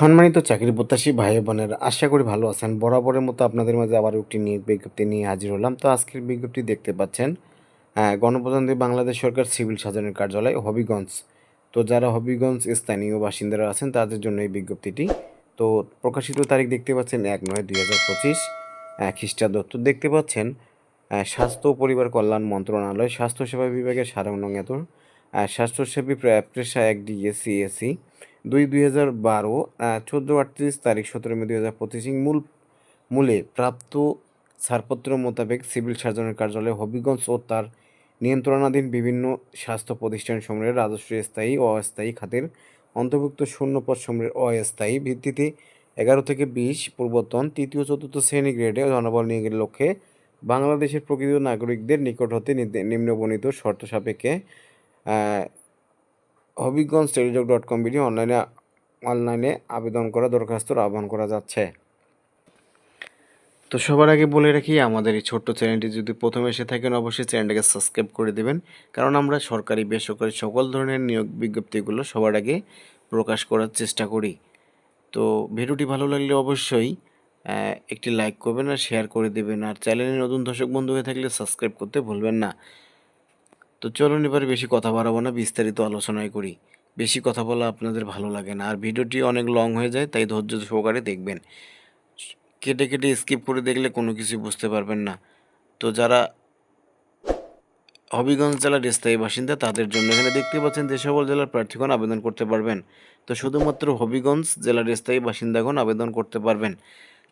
সম্মানিত চাকরি প্রত্যাশী ভাই বোনেরা, আশা করি ভালো আছেন। বরাবরের মতো আপনাদের মাঝে আবার একটি নিয়োগ বিজ্ঞপ্তি নিয়ে হাজির হলাম। তো আজকের বিজ্ঞপ্তি দেখতে পাচ্ছেন গণপ্রজাতন্ত্রী বাংলাদেশ সরকার সিভিল সার্জনের কার্যালয়, হবিগঞ্জ। তো যারা হবিগঞ্জ স্থানীয় বাসিন্দারা আছেন, তাদের জন্য এই বিজ্ঞপ্তিটি। তো প্রকাশিত তারিখ দেখতে পাচ্ছেন এক নয় দুই হাজার পঁচিশ খ্রিস্টাব্দ। তো দেখতে পাচ্ছেন স্বাস্থ্য পরিবার কল্যাণ মন্ত্রণালয় স্বাস্থ্যসেবা বিভাগের সাধারণ এত স্বাস্থ্যসেবী পেশা এক ডিএসসি এসি দুই দুই হাজার বারো চোদ্দ আটত্রিশ তারিখ সতেরো মে দুই হাজার পঁচিশ মূল মূলে প্রাপ্ত ছাড়পত্র মোতাবেক সিভিল সার্জনের কার্যালয়ে হবিগঞ্জ ও তার নিয়ন্ত্রণাধীন বিভিন্ন স্বাস্থ্য প্রতিষ্ঠান সমূহের রাজস্ব স্থায়ী ও অস্থায়ী খাতের অন্তর্ভুক্ত শূন্যপদ সমূহের অস্থায়ী ভিত্তিতে এগারো থেকে বিশ পূর্বতন তৃতীয় চতুর্থ শ্রেণি গ্রেডে জনবল নিয়োগের লক্ষ্যে বাংলাদেশের প্রকৃত নাগরিকদের নিকট হতে নিম্নবর্ণিত শর্ত সাপেক্ষে Habiganj Teletalk dot com BD অনলাইনে অনলাইনে আবেদন করা দরখাস্তর আহ্বান করা যাচ্ছে। তো সবার আগে বলে রাখি, আমাদের এই ছোট্ট চ্যানেলটি যদি প্রথমে এসে থাকেন, অবশ্যই চ্যানেলটাকে সাবস্ক্রাইব করে দেবেন। কারণ আমরা সরকারি, বেসরকারি সকল ধরনের নিয়োগ বিজ্ঞপ্তিগুলো সবার আগে প্রকাশ করার চেষ্টা করি। তো ভিডিওটি ভালো লাগলে অবশ্যই একটি লাইক করবেন আর শেয়ার করে দেবেন। আর চ্যানেলে নতুন দর্শক বন্ধু হয়ে থাকলে সাবস্ক্রাইব করতে ভুলবেন না। তো চলুন এবার বেশি কথা বাড়াবো না, বিস্তারিত আলোচনায় করি। বেশি কথা বলা আপনাদের ভালো লাগে না। আর ভিডিওটি অনেক লং হয়ে যায়, তাই ধৈর্য সহকারে দেখবেন। কেটে কেটে স্কিপ করে দেখলে কোনো কিছু বুঝতে পারবেন না। তো যারা হবিগঞ্জ জেলার স্থায়ী বাসিন্দা, তাদের জন্য এখানে দেখতে পাচ্ছেন যে সকল জেলার প্রার্থীগণ আবেদন করতে পারবেন। তো শুধুমাত্র হবিগঞ্জ জেলার স্থায়ী বাসিন্দাগণ আবেদন করতে পারবেন।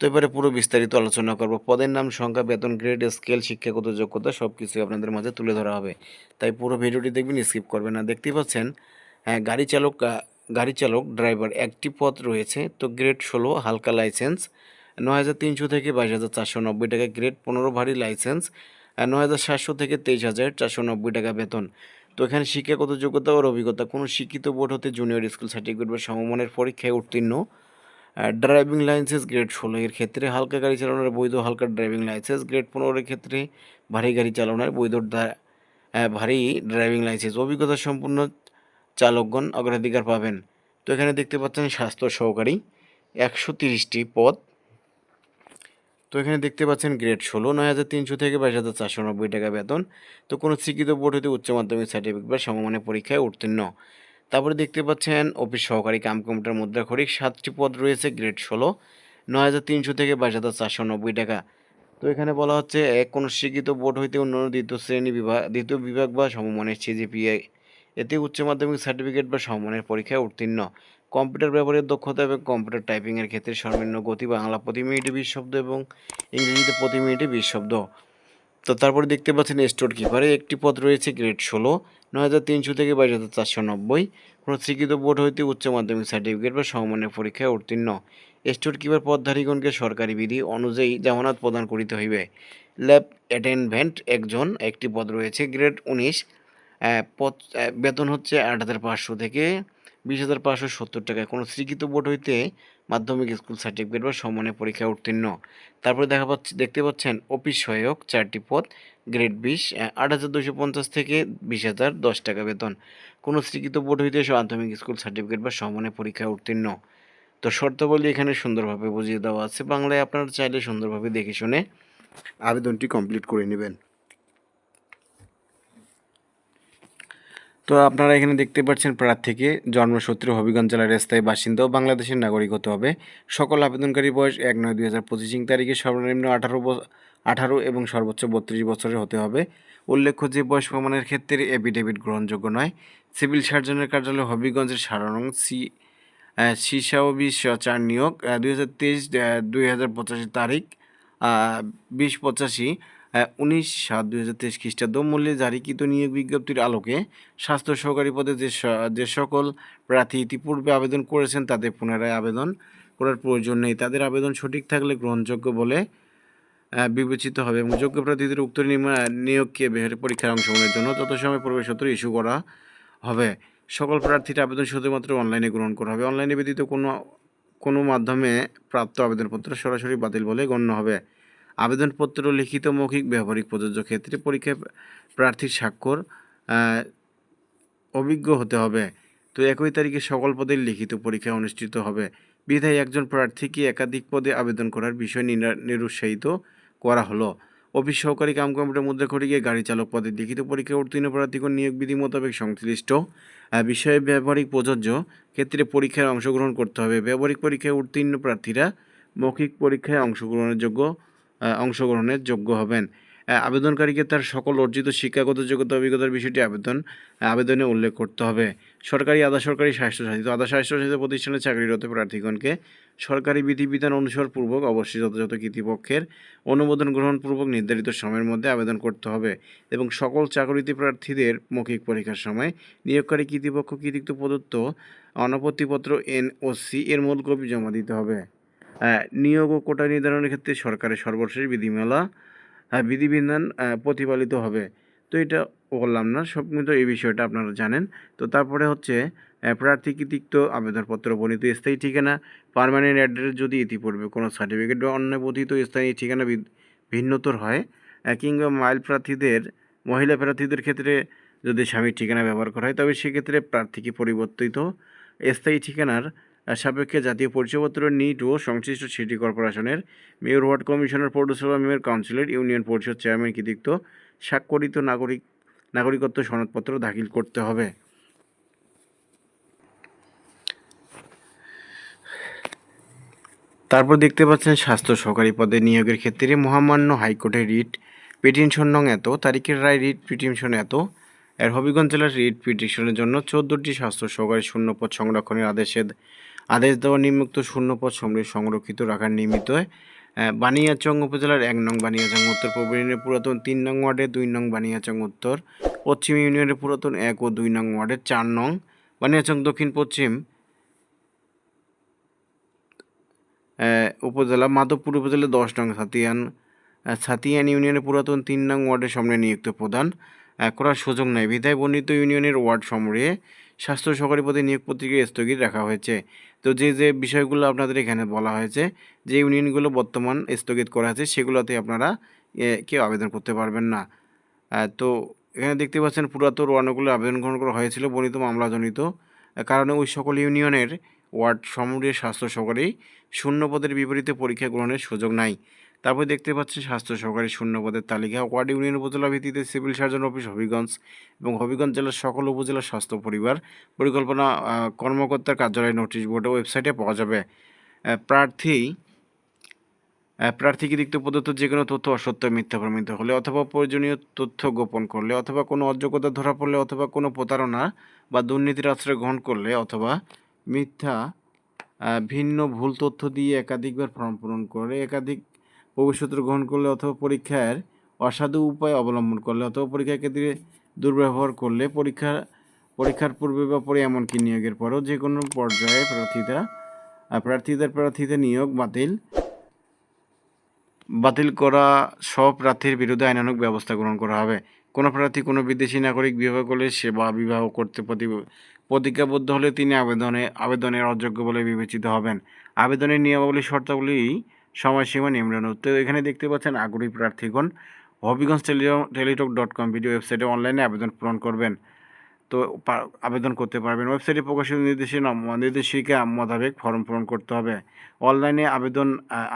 তো এবারে পুরো বিস্তারিত আলোচনা করব। পদের নাম সংখ্যা বেতন গ্রেড স্কেল শিক্ষাগত যোগ্যতা সব কিছুই আপনাদের মাঝে তুলে ধরা হবে। তাই পুরো ভিডিওটি দেখবেন স্কিপ করবেন না। দেখতেই পাচ্ছেন হ্যাঁ, গাড়ি চালক গাড়ি চালক ড্রাইভার একটি পদ রয়েছে। তো গ্রেড ষোলো হালকা লাইসেন্স নয় হাজার তিনশো থেকে বাইশ হাজার চারশো নব্বই টাকা। গ্রেড পনেরো ভারী লাইসেন্স নয় হাজার সাতশো থেকে তেইশ হাজার চারশো নব্বই টাকা বেতন। তো এখানে শিক্ষাগত যোগ্যতা ও অভিজ্ঞতা কোনো শিক্ষিত বোর্ড হতে জুনিয়র স্কুল সার্টিফিকেট বা সমমানের পরীক্ষায় উত্তীর্ণ। ড্রাইভিং লাইসেন্স গ্রেড ষোলো। এর ক্ষেত্রে হালকা গাড়ি চালানোর বৈধ হালকা ড্রাইভিং লাইসেন্স গ্রেড পনেরোর ক্ষেত্রে ভারী গাড়ি চালানোর বৈধ ভারী ড্রাইভিং লাইসেন্স অভিজ্ঞতা সম্পূর্ণ চালকগণ অগ্রাধিকার পাবেন। তো এখানে দেখতে পাচ্ছেন স্বাস্থ্য সহকারী একশো তিরিশটি পদ। তো এখানে দেখতে পাচ্ছেন গ্রেড ষোলো, নয় হাজার তিনশো থেকে বাইশ হাজার চারশো নব্বই টাকা বেতন। তো কোনো স্বীকৃত বোর্ড হতে উচ্চ মাধ্যমিক সার্টিফিকেট বা সমমানের পরীক্ষায় উত্তীর্ণ। তারপরে দেখতে পাচ্ছেন অফিস সহকারী কাম কম্পিউটার মুদ্রা খরিক সাতটি পদ রয়েছে, গ্রেড ষোলো, নয় হাজার তিনশো থেকে বাইশ হাজার চারশো নব্বই টাকা। তো এখানে বলা হচ্ছে, এক কোনো স্বীকৃত বোর্ড হইতে অন্য দ্বিতীয় শ্রেণি বিভাগ দ্বিতীয় বিভাগ বা সমমানের সিজিপিআই এতে উচ্চ মাধ্যমিক সার্টিফিকেট বা সমমানের পরীক্ষায় উত্তীর্ণ। কম্পিউটার ব্যবহারের দক্ষতা এবং কম্পিউটার টাইপিংয়ের ক্ষেত্রে সর্বনিম্ন গতি বাংলা প্রতি মিনিটে বিশ শব্দ এবং ইংরেজিতে প্রতি মিনিটে বিশ শব্দ। তো তারপরে দেখতে পাচ্ছেন স্টোর কিপারে একটি পদ রয়েছে গ্রেড ষোলো, নয় হাজার তিনশো থেকে বাইশ হাজার চারশো নব্বই। কোনো স্বীকৃত বোর্ড হইতে উচ্চ মাধ্যমিক সার্টিফিকেট বা সমমানের পরীক্ষায় উত্তীর্ণ। স্টোর কিপার পদধারীগণকে সরকারি বিধি অনুযায়ী জামানত প্রদান করিতে হইবে। ল্যাব অ্যাটেন্ডেন্ট একজন, একটি পদ রয়েছে গ্রেড উনিশ। পদ বেতন হচ্ছে আট হাজার পাঁচশো থেকে বিশ হাজার পাঁচশো সত্তর টাকায় কোনো স্বীকৃত বোর্ড হইতে মাধ্যমিক স্কুল সার্টিফিকেট বা সমানে পরীক্ষায় উত্তীর্ণ। তারপরে দেখা পাচ্ছে, দেখতে পাচ্ছেন অফিস সহায়ক চারটি পদ, গ্রেড বিশ আট হাজার দুশো পঞ্চাশ থেকে বিশ হাজার দশ টাকা বেতন। কোনো স্বীকৃত বোর্ড হইতে মাধ্যমিক স্কুল সার্টিফিকেট বা সমানে পরীক্ষায় উত্তীর্ণ। তো শর্তাবলী এখানে সুন্দরভাবে বুঝিয়ে দেওয়া আছে। বাংলায় আপনারা চাইলে সুন্দরভাবে দেখে শুনে আবেদনটি কমপ্লিট করে নেবেন। তো আপনারা এখানে দেখতে পাচ্ছেন প্রার্থীকে জন্মসূত্রে হবিগঞ্জ জেলার স্থায়ী বাসিন্দা ও বাংলাদেশের নাগরিক হতে হবে। সকল আবেদনকারী বয়স এক নয় দুই হাজার পঁচিশ তারিখে সর্বনিম্ন আঠারো আঠারো এবং সর্বোচ্চ বত্রিশ বছরের হতে হবে। উল্লেখ্য যে বয়স প্রমাণের ক্ষেত্রে এফিডেভিট গ্রহণযোগ্য নয়। সিভিল সার্জনের কার্যালয় হবিগঞ্জের সারারং সি সিসাওবি চার নিয়োগ দুই হাজার তেইশ দুই হাজার পঁচাশি তারিখ বিশ পঁচাশি। উনিশ সাত দুই হাজার তেইশ খ্রিস্টাব্দ মূল্যে জারিকৃত নিয়োগ বিজ্ঞপ্তির আলোকে স্বাস্থ্য সহকারী পদে যে যে সকল প্রার্থী ইতিপূর্বে আবেদন করেছেন তাদের পুনরায় আবেদন করার প্রয়োজন নেই। তাদের আবেদন সঠিক থাকলে গ্রহণযোগ্য বলে বিবেচিত হবে এবং যোগ্য প্রার্থীদের উক্ত নিয়োগকে পরীক্ষার অংশগ্রহণের জন্য তত সময় প্রবেশপত্র ইস্যু করা হবে। সকল প্রার্থীর আবেদন শুধুমাত্র অনলাইনে গ্রহণ করা হবে। অনলাইনে ব্যতীত কোনো কোনো মাধ্যমে প্রাপ্ত আবেদনপত্র সরাসরি বাতিল বলে গণ্য হবে। আবেদনপত্র, লিখিত মৌখিক ব্যবহারিক প্রযোজ্য ক্ষেত্রে পরীক্ষায় প্রার্থীর স্বাক্ষর অভিজ্ঞ হতে হবে। তো একই তারিখে সকল পদের লিখিত পরীক্ষা অনুষ্ঠিত হবে। বিধায় একজন প্রার্থীকে একাধিক পদে আবেদন করার বিষয় নিরা- নিরুৎসাহিত করা হলো। অফিস সহকারী কাম মুদ্রা করে গিয়ে গাড়ি চালক পদে লিখিত পরীক্ষায় উত্তীর্ণ প্রার্থীগণ নিয়োগ বিধি মোতাবেক সংশ্লিষ্ট বিষয়ে ব্যবহারিক প্রযোজ্য ক্ষেত্রে পরীক্ষায় অংশগ্রহণ করতে হবে। ব্যবহারিক পরীক্ষায় উত্তীর্ণ প্রার্থীরা মৌখিক পরীক্ষায় অংশগ্রহণের যোগ্য অংশগ্রহণের যোগ্য হবেন। আবেদনকারীকে তার সকল অর্জিত শিক্ষাগত যোগ্যতা অভিজ্ঞতার বিষয়টি আবেদন আবেদনে উল্লেখ করতে হবে। সরকারি, আধা সরকারি স্বাস্থ্যসাথিত আধা স্বাস্থ্যসাথিত প্রতিষ্ঠানে চাকরিরত প্রার্থীগণকে সরকারি বিধিবিধান অনুসরণপূর্বক অবশ্যই যথাযথ কর্তৃপক্ষের অনুমোদন গ্রহণপূর্বক নির্ধারিত সময়ের মধ্যে আবেদন করতে হবে এবং সকল চাকরিতে প্রার্থীদের মৌখিক পরীক্ষার সময় নিয়োগকারী কর্তৃপক্ষ কৃতিত্ব প্রদত্ত অনাপত্তিপত্র, এনওসি এর মূল কপি জমা দিতে হবে। নিয়োগ ও কোটা নির্ধারণের ক্ষেত্রে সরকারের সর্বশেষ বিধিমালা বিধিবিধান প্রতিপালিত হবে। তো এটা বললাম না সব কিন্তু এই বিষয়টা আপনারা জানেন। তো তারপরে হচ্ছে প্রার্থী কৃতিত্ব, আবেদনপত্র, বর্ণিত স্থায়ী ঠিকানা পার্মানেন্ট অ্যাড্রেস যদি ইতিপূর্বে কোনো সার্টিফিকেট বা অন্য বর্ধিত স্থায়ী ঠিকানা ভিন্নতর হয় কিংবা মাইল প্রার্থীদের, মহিলা প্রার্থীদের ক্ষেত্রে যদি স্বামীর ঠিকানা ব্যবহার করা হয়, তবে সেক্ষেত্রে প্রার্থীকে পরিবর্তিত স্থায়ী ঠিকানার সাপেক্ষে জাতীয় পরিচয়পত্র, নিট ও সংশ্লিষ্ট সিটি কর্পোরেশনের মেয়র ওয়ার্ড কমিশনার, পৌরসভা মেয়র, কাউন্সিলর, ইউনিয়ন পরিষদ চেয়ারম্যান কৃতিত্ব স্বাক্ষরিত নাগরিক, নাগরিকত্ব সনদপত্র দাখিল করতে হবে। তারপর দেখতে পাচ্ছেন, স্বাস্থ্য সহকারী পদে নিয়োগের ক্ষেত্রে মহামান্য হাইকোর্টের রিট পিটিশন নং এত, তারিখের রায় রিট পিটিশন এত। এর হবিগঞ্জ জেলার রিট পিটিশনের জন্য চোদ্দোটি স্বাস্থ্য সহকারী শূন্যপদ সংরক্ষণের আদেশের আদেশ দেওয়া নিম্নোক্ত শূন্যপদ সমৃদ্ধ সংরক্ষিত রাখার নিমিত্ত বানিয়াচং উপজেলার এক নং বানিয়াচং, উত্তর পূর্ব ইউনিয়নের পুরাতন তিন নং ওয়ার্ডের দুই নং বানিয়াচং, উত্তর পশ্চিম ইউনিয়নের পুরাতন এক ও দুই নং ওয়ার্ডের চার নং বানিয়াচং, দক্ষিণ পশ্চিম উপজেলা মাধবপুর উপজেলা দশ নং সাতিয়ান সাতিয়ান ইউনিয়নের পুরাতন তিন নং ওয়ার্ডের সামনে নিযুক্ত প্রধান। করার সুযোগ নেই। বিধায় বর্ণিত ইউনিয়নের ওয়ার্ড সমূহে স্বাস্থ্য সহকারী পদে নিয়োগ পত্রিকা স্থগিত রাখা হয়েছে। তো যে যে বিষয়গুলো আপনাদের এখানে বলা হয়েছে, যে ইউনিয়নগুলো বর্তমান স্থগিত করা আছে, সেগুলোতে আপনারা কেউ আবেদন করতে পারবেন না। তো এখানে দেখতে পাচ্ছেন পুরাতন ওয়ার্ডগুলো আবেদন গ্রহণ করা হয়েছিল, বর্ণিত মামলাজনিত। কারণে ওই সকল ইউনিয়নের ওয়ার্ড সমূহের স্বাস্থ্য সহকারী শূন্য পদের বিপরীতে পরীক্ষা গ্রহণের সুযোগ নাই। তারপর দেখতে পাচ্ছেন স্বাস্থ্য সহকারী শূন্য পদের তালিকা। ওয়ার্ড ইউনিয়ন উপজেলা ভিত্তিতে সিভিল সার্জন অফিস হবিগঞ্জ এবং হবিগঞ্জ জেলার সকল উপজেলা স্বাস্থ্য পরিবার পরিকল্পনা কর্মকর্তার কার্যালয় নোটিশ বোর্ডে ওয়েবসাইটে পাওয়া যাবে। প্রার্থী প্রার্থীকে প্রার্থী কৃতিত্ব প্রদত্ত যে কোনো তথ্য অসত্য, মিথ্যা, প্রমাণিত হলে অথবা প্রয়োজনীয় তথ্য গোপন করলে অথবা কোনো অযোগ্যতা ধরা পড়লে অথবা কোনো প্রতারণা বা দুর্নীতির আশ্রয় গ্রহণ করলে অথবা মিথ্যা ভিন্ন ভুল তথ্য দিয়ে একাধিকবার ফর্ম পূরণ করে একাধিক প্রবেশপত্র গ্রহণ করলে অথবা পরীক্ষার অসাধু উপায় অবলম্বন করলে অথবা পরীক্ষার ক্ষেত্রে দুর্ব্যবহার করলে পরীক্ষা, পরীক্ষার পূর্বে বা পরে এমনকি নিয়োগের পরও যে কোনো পর্যায়ে প্রার্থীরা প্রার্থীদের প্রার্থীদের নিয়োগ বাতিল বাতিল করা সব প্রার্থীর বিরুদ্ধে আইনানুগ ব্যবস্থা গ্রহণ করা হবে। কোনো প্রার্থী, কোনো বিদেশি নাগরিক বিবাহ করলে সে বা বিবাহ করতে প্রতি- প্রতিজ্ঞাবদ্ধ হলে তিনি আবেদনে, আবেদনের অযোগ্য বলে বিবেচিত হবেন। আবেদনের নিয়মাবলী, শর্তাবলী সময়সীমা নিম্ন তো এখানে দেখতে পাচ্ছেন আগ্রহী প্রার্থীগণ, Habiganj Teletalk dot com video ওয়েবসাইটে অনলাইনে আবেদন পূরণ করবেন। তো আবেদন করতে পারবেন। ওয়েবসাইটে প্রকাশিত নির্দেশনা নির্দেশিকা মোতাবেক ফর্ম পূরণ করতে হবে। অনলাইনে আবেদন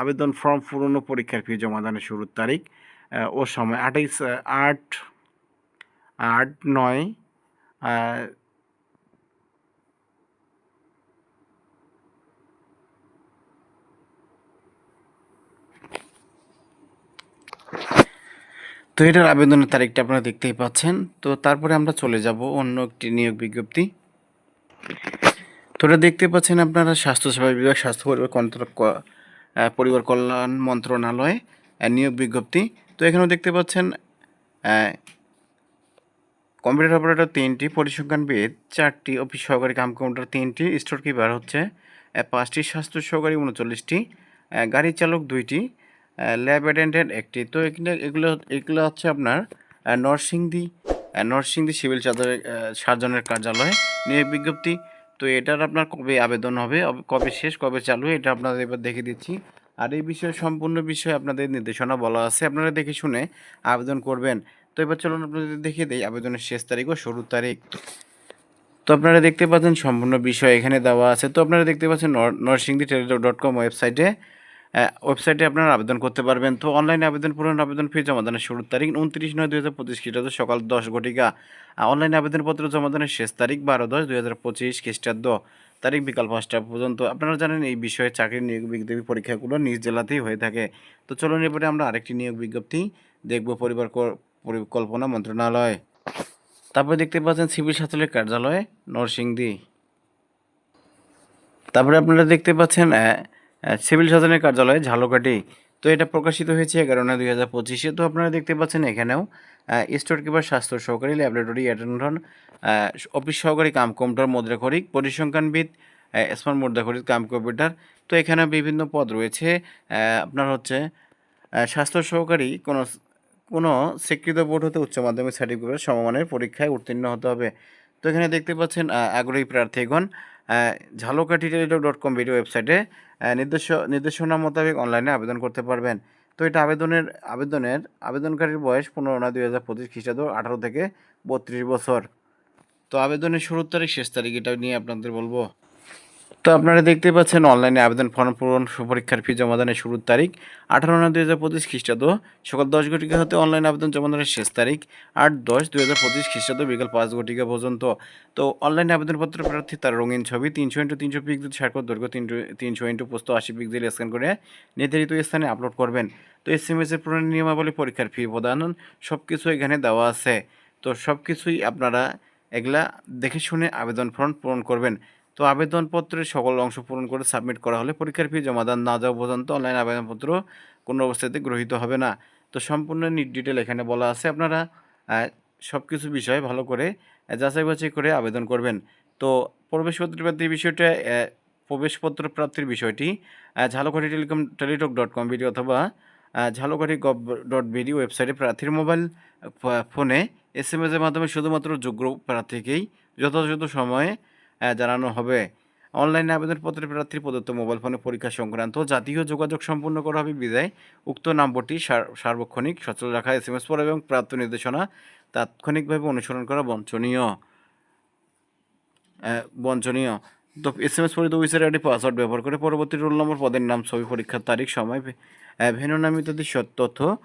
আবেদন ফর্ম পূরণ ও পরীক্ষার ফি জমাদানের শুরুর তারিখ ও সময় আঠাইশ আট আট, নয় তো এটার আবেদনের তারিখটা আপনারা দেখতেই পাচ্ছেন। তো তারপরে আমরা চলে যাব অন্য একটি নিয়োগ বিজ্ঞপ্তি। তো এটা দেখতে পাচ্ছেন আপনারা স্বাস্থ্যসেবা বিভাগ, স্বাস্থ্য পরিবার পরিবার কল্যাণ মন্ত্রণালয় নিয়োগ বিজ্ঞপ্তি। তো এখানেও দেখতে পাচ্ছেন কম্পিউটার অপারেটর তিনটি পরিসংখ্যানবিদ চারটি, অফিস সহকারী কাম কাউন্টার তিনটি স্টোর কিপার হচ্ছে পাঁচটি, স্বাস্থ্য সহকারী উনচল্লিশটি গাড়ি চালক দুইটি ল্যাব অ্যাটেন্ডেন্ট একটি। তো এগুলো এগুলো এগুলো হচ্ছে আপনার নরসিংদী নরসিংদী সিভিল সার্জনের সার্জনের কার্যালয় নিয়োগ বিজ্ঞপ্তি। তো এটার আপনার কবে আবেদন হবে কবে শেষ, কবে চালু, এটা আপনাদের এবার দেখে দিচ্ছি। আর এই বিষয়ে, সম্পূর্ণ বিষয়ে আপনাদের নির্দেশনা বলা আছে, আপনারা দেখে শুনে আবেদন করবেন। তো এবার চলুন আপনাদের দেখিয়ে দেই আবেদনের শেষ তারিখ ও শুরুর তারিখ। তো আপনারা দেখতে পাচ্ছেন সম্পূর্ণ বিষয় এখানে দেওয়া আছে। তো আপনারা দেখতে পাচ্ছেন নরসিংদী টেলিটক ডট কম ওয়েবসাইটে ওয়েবসাইটে আপনারা আবেদন করতে পারবেন। তো অনলাইনে আবেদন পূরণ, আবেদন ফি জমা দানের শুরুর তারিখ উনত্রিশ নয় দুই হাজার পঁচিশ খ্রিস্টাব্দ সকাল দশ ঘটিকা। অনলাইনে আবেদনপত্র জমা দানের শেষ তারিখ বারো দশ দুই হাজার পঁচিশ খ্রিস্টাব্দ তারিখ বিকাল পাঁচটা পর্যন্ত। আপনারা জানেন এই বিষয়ে চাকরির নিয়োগ বিজ্ঞপ্তি পরীক্ষাগুলো নিজ জেলাতেই হয়ে থাকে। তো চলুন এবারে আমরা আরেকটি নিয়োগ বিজ্ঞপ্তি দেখব পরিবার পরিকল্পনা মন্ত্রণালয়। তারপরে দেখতে পাচ্ছেন সিভিল সার্জনের কার্যালয়, নরসিংদী। তারপরে আপনারা দেখতে পাচ্ছেন সিভিল সার্জনের কার্যালয় ঝালকাঠি। তো এটা প্রকাশিত হয়েছে এগারো নয় দুই হাজার পঁচিশে। তো আপনারা দেখতে পাচ্ছেন এখানেও স্টোর কিপার, স্বাস্থ্য সহকারী, ল্যাবরেটরি অ্যাটেন্ডন অফিস সহকারী কাম কম্পিউটার মুদ্রাখরিক পরিসংখ্যানবিদ স্মার্ট মুদ্রাখরিক কাম কম্পিউটার। তো এখানে বিভিন্ন পদ রয়েছে। আপনার হচ্ছে স্বাস্থ্য সহকারী কোনো কোনো স্বীকৃত বোর্ড হতে উচ্চ মাধ্যমিক সার্টিফিকেট সমমানের পরীক্ষায় উত্তীর্ণ হতে হবে। তো এখানে দেখতে পাচ্ছেন আগ্রহী প্রার্থীগণ ঝালকাঠি ডট কম ভিডিও ওয়েবসাইটে নির্দেশ নির্দেশনা মোতাবেক অনলাইনে আবেদন করতে পারবেন। তো এটা আবেদনের আবেদনের আবেদনকারীর বয়স পনেরো নয় দুই হাজার পঁচিশ খ্রিস্টাব্দ আঠারো থেকে বত্রিশ বছর। তো আবেদনের শুরুর তারিখ, শেষ তারিখ এটা নিয়ে আপনাদের বলব? তো আপনারা দেখতে পাচ্ছেন অনলাইনে আবেদন ফর্ম পূরণ পরীক্ষার ফি জমাদানের শুরুর তারিখ আঠারো নয় দুই হাজার পঁচিশ খ্রিস্টাব্দ। সকাল দশ ঘটিকা হতে অনলাইন আবেদন জমাদানের শেষ তারিখ আট দশ দুই হাজার পঁচিশ খ্রিস্টাব্দ বিকাল পাঁচ ঘটিকা পর্যন্ত। তো অনলাইনে আবেদনপত্র প্রার্থী তার রঙিন ছবি, তিনশো ইন্টু তিনশো পিক্সেল স্বাক্ষর দৈর্ঘ্য তিনশো তিনশো ইন্টু পোস্ত আশি পিক্সেল স্ক্যান করে নির্ধারিত স্থানে আপলোড করবেন। তো এস এম এসের পূরণের নিয়মাবলী, পরীক্ষার ফি প্রদান সব কিছু এখানে দেওয়া আছে। তো সব কিছুই আপনারা এগুলা দেখে শুনে আবেদন ফর্ম পূরণ করবেন। তো আবেদনপত্রের সকল অংশ পূরণ করে সাবমিট করা হলে পরীক্ষার ফি জমা জমাদান না যাওয়া পর্যন্ত অনলাইন আবেদনপত্র কোনো অবস্থাতে গৃহীত হবে না। তো সম্পূর্ণ ডিটেল এখানে বলা আছে। আপনারা সব কিছু বিষয়ে ভালো করে যাচাই বাছাই করে আবেদন করবেন। তো প্রবেশপত্র প্রাপ্তির বিষয়টা প্রবেশপত্র প্রাপ্তির বিষয়টি Jhalakathi telecom, Teletalk dot com BD অথবা ঝালকাঠি গভ ডট বিডি ওয়েবসাইটে প্রার্থীর মোবাইল ফোনে এস এম এসের মাধ্যমে শুধুমাত্র যোগ্য প্রার্থীকেই যথাযথ সময়ে জানানো হবে। অনলাইনে আবেদনপত্রের প্রার্থীর প্রদত্ত মোবাইল ফোনে পরীক্ষা সংক্রান্ত জাতীয় যোগাযোগ সম্পন্ন করা হবে বিদায়। উক্ত নম্বরটি সার- সার্বক্ষণিক সচল রাখা এস এম এস পড়া এবং প্রাপ্ত নির্দেশনা তাৎক্ষণিকভাবে অনুসরণ করা বঞ্চনীয়। বঞ্চনীয়। তো এস এম এস পরিত উইসের আইডি পাসওয়ার্ড ব্যবহার করে পরবর্তী রোল নম্বর পদের নাম ছবি পরীক্ষার তারিখ সময় ভেন্যু নাম ইত্যাদি তথ্য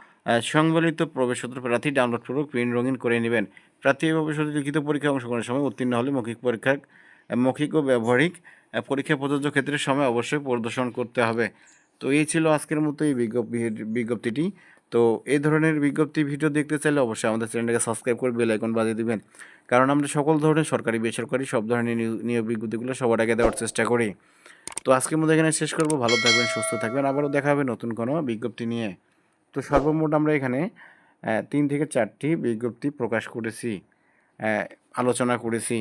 সংবলিত প্রবেশপত্র প্রার্থী ডাউনলোড পূর্বক প্রিন্ট রঙিন করে নেবেন। প্রার্থী ভবিষ্যতে লিখিত পরীক্ষায় অংশগ্রহণের সময় উত্তীর্ণ হলে মৌখিক পরীক্ষার আহ, মৌখিক ও ব্যবহারিক পরীক্ষা প্রযোজ্য ক্ষেত্রে সময় অবশ্যই প্রদর্শন করতে হবে। তো এই ছিল আজকের মতো এই বিজ্ঞপ্তি, বিজ্ঞপ্তিটি। তো এই ধরনের বিজ্ঞপ্তি ভিডিও দেখতে চাইলে অবশ্যই আমাদের চ্যানেলটাকে সাবস্ক্রাইব করে বেল আইকন বাজিয়ে দিবেন। কারণ আমরা সকল ধরনের সরকারি, বেসরকারি সব ধরনের নিয়োগ বিজ্ঞপ্তিগুলো সবার আগে দেওয়ার চেষ্টা করি। তো আজকের মধ্যে এখানে শেষ করব। ভালো থাকবেন, সুস্থ থাকবেন। আবারও দেখা হবে নতুন কোনো বিজ্ঞপ্তি নিয়ে। তো সর্বমোট আমরা এখানে তিন থেকে চারটি বিজ্ঞপ্তি প্রকাশ করেছি আলোচনা করেছি।